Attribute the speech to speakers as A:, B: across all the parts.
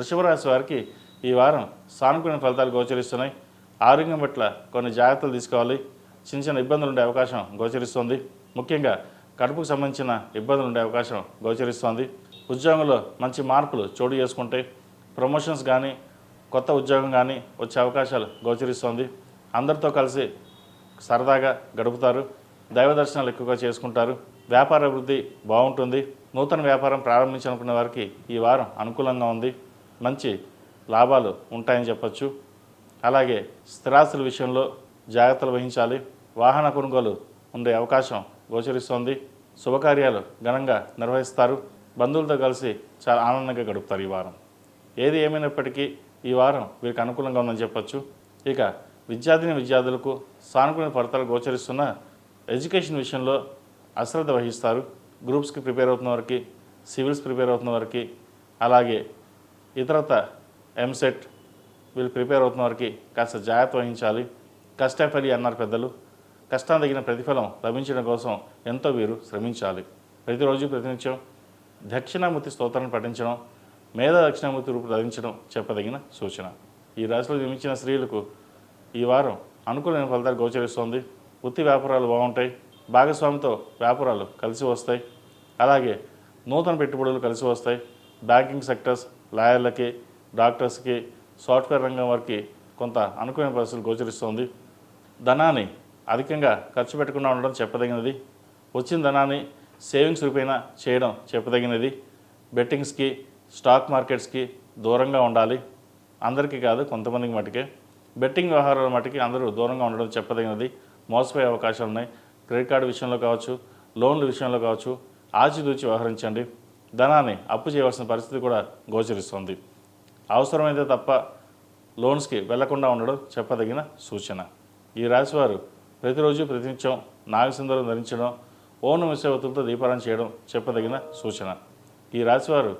A: వృషభ రాశి వారికి ఈ వారం సానుకూల ఫలితాలు గోచరిస్తున్నాయి. ఆరోగ్యం పట్ల కొన్ని జాగ్రత్తలు తీసుకోవాలి. చిన్న చిన్న ఇబ్బందులు ఉండే అవకాశం గోచరిస్తుంది. ముఖ్యంగా కడుపుకు సంబంధించిన ఇబ్బందులు ఉండే అవకాశం గోచరిస్తుంది. ఉద్యోగంలో మంచి మార్పులు చోటు చేసుకుంటే ప్రమోషన్స్ కానీ కొత్త ఉద్యోగం కానీ వచ్చే అవకాశాలు గోచరిస్తోంది. అందరితో కలిసి సరదాగా గడుపుతారు. దైవ దర్శనాలు ఎక్కువగా చేసుకుంటారు. వ్యాపార అభివృద్ధి బాగుంటుంది. నూతన వ్యాపారం ప్రారంభించాలనుకునే వారికి ఈ వారం అనుకూలంగా ఉంది. మంచి లాభాలు ఉంటాయని చెప్పచ్చు. అలాగే స్థిరాస్తుల విషయంలో జాగ్రత్తలు వహించాలి. వాహన కొనుగోలు ఉండే అవకాశం గోచరిస్తోంది. శుభకార్యాలు ఘనంగా నిర్వహిస్తారు. బంధువులతో కలిసి చాలా ఆనందంగా గడుపుతారు ఈ వారం. ఏది ఏమైనప్పటికీ ఈ వారం వీరికి అనుకూలంగా ఉందని చెప్పచ్చు. ఇక విద్యార్థిని విద్యార్థులకు సానుకూల ఫలితాలు గోచరిస్తున్న ఎడ్యుకేషన్ విషయంలో అశ్రద్ధ వహిస్తారు. గ్రూప్స్కి ప్రిపేర్ అవుతున్న వారికి సివిల్స్ ప్రిపేర్ అవుతున్న వారికి అలాగే ఇతరత ఎంసెట్ వీళ్ళు ప్రిపేర్ అవుతున్న వారికి కాస్త జాగ్రత్త వహించాలి. కష్టపడి అన్నారు పెద్దలు. కష్టం తగిన ప్రతిఫలం లభించడం కోసం ఎంతో వీరు శ్రమించాలి. ప్రతిరోజు ప్రతినిత్యం దక్షిణామూర్తి స్తోత్రాన్ని పఠించడం మేధ దక్షిణామూర్తి రూపు ధరించడం చెప్పదగిన సూచన. ఈ రాశిలో జన్మించిన స్త్రీలకు ఈ వారం అనుకూలమైన ఫలితాలు గోచరిస్తోంది. వృత్తి వ్యాపారాలు బాగుంటాయి. భాగస్వామితో వ్యాపారాలు కలిసి వస్తాయి. అలాగే నూతన పెట్టుబడులు కలిసి వస్తాయి. బ్యాంకింగ్ సెక్టర్స్ లాయర్లకి డాక్టర్స్కి సాఫ్ట్వేర్ రంగం వారికి కొంత అనుకూలమైన పరిస్థితులు గోచరిస్తోంది. ధనాన్ని అధికంగా ఖర్చు పెట్టకుండా ఉండడం చెప్పదగినది. వచ్చిన ధనాన్ని సేవింగ్స్ రూపైనా చేయడం చెప్పదగినది. బెట్టింగ్స్కి స్టాక్ మార్కెట్స్కి దూరంగా ఉండాలి. అందరికీ కాదు కొంతమందికి మటుకే. బెట్టింగ్ వ్యవహారాల మటుకి అందరూ దూరంగా ఉండడం చెప్పదగినది. మోసపోయే అవకాశాలు ఉన్నాయి క్రెడిట్ కార్డు విషయంలో కావచ్చు లోన్ల విషయంలో కావచ్చు ఆచితూచి వ్యవహరించండి. ధనాన్ని అప్పు చేయవలసిన పరిస్థితి కూడా గోచరిస్తుంది. అవసరమైతే తప్ప లోన్స్కి వెళ్ళకుండా ఉండడం చెప్పదగిన సూచన. ఈ రాశివారు ప్రతిరోజు ప్రతినిత్యం నాగసింధరం ధరించడం ఓను విషయవతులతో దీపారాయణ చేయడం చెప్పదగిన సూచన. ఈ రాశివారు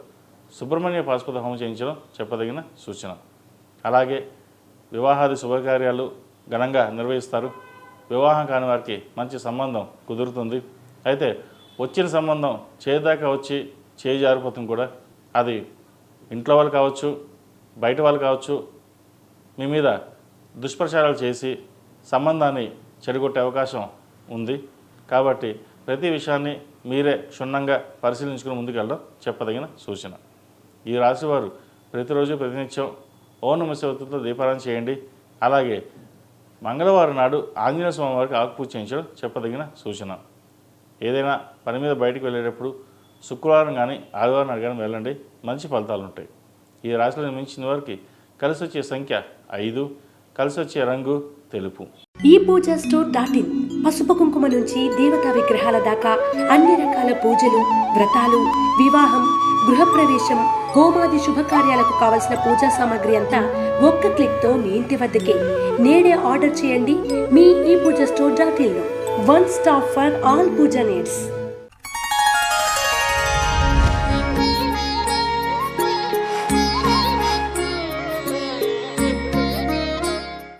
A: సుబ్రహ్మణ్య పాశుపత హోమం చేయించడం చెప్పదగిన సూచన. అలాగే వివాహాది శుభకార్యాలు ఘనంగా నిర్వహిస్తారు. వివాహం కాని వారికి మంచి సంబంధం కుదురుతుంది. అయితే వచ్చిన సంబంధం చేదాకా వచ్చి చేయి జారిపోతుంది కూడా. అది ఇంట్లో వాళ్ళు కావచ్చు బయట వాళ్ళు కావచ్చు మీ మీద దుష్ప్రచారాలు చేసి సంబంధాన్ని చెడగొట్టే అవకాశం ఉంది. కాబట్టి ప్రతి విషయాన్ని మీరే క్షుణ్ణంగా పరిశీలించుకుని ముందుకెళ్ళడం చెప్పదగిన సూచన. ఈ రాశివారు ప్రతిరోజు ప్రతినిత్యం ఓనమ శివతో దీపారాయణ చేయండి. అలాగే మంగళవారం నాడు ఆంజనేయ స్వామి వారికి ఆకుపూజ చేయించడం చెప్పదగిన సూచన. ఏదైనా పని మీద బయటకు వెళ్ళేటప్పుడు శుక్రవారం కానీ ఆదివారం కానీ వెళ్ళండి. మంచి ఫలితాలు ఉంటాయి. ఈ రాశిలో నిర్మించిన వారికి కలిసి వచ్చే సంఖ్య ఐదు కలిసి వచ్చే రంగు తెలుపు.
B: ఈ పూజా స్టోర్ డాట్ ఇన్ పసుపు కుంకుమ నుంచి దేవతా విగ్రహాల దాకా అన్ని రకాల పూజలు వ్రతాలు వివాహం గృహప్రవేశం హోమాది శుభకార్యాలకు కావలసిన పూజా సామాగ్రి అంతా ఒక్క క్లిక్తో మీ ఇంటి వద్దకే. నేడే ఆర్డర్ చేయండి మీ E puja store dot ఇన్లో one stop for all puja needs.